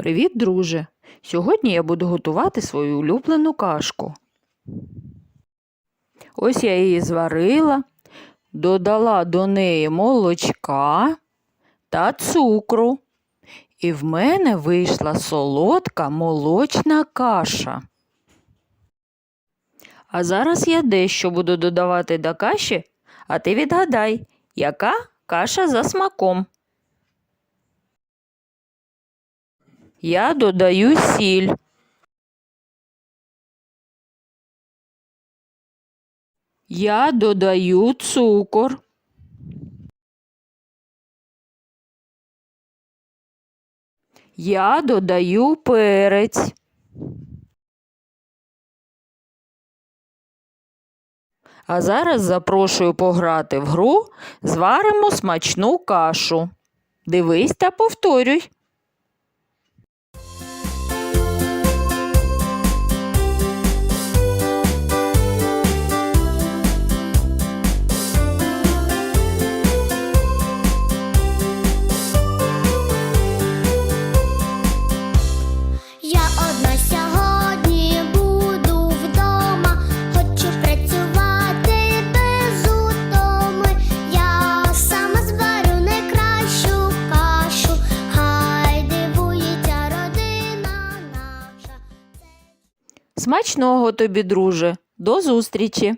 Привіт, друже! Сьогодні я буду готувати свою улюблену кашку. Ось я її зварила, додала до неї молочка та цукру. І в мене вийшла солодка молочна каша. А зараз я дещо буду додавати до каші, а ти відгадай, яка каша за смаком. Я додаю сіль. Я додаю цукор. Я додаю перець. А зараз запрошую пограти в гру Зваримо смачну кашу. Дивись та повторюй. Смачного тобі, друже. До зустрічі!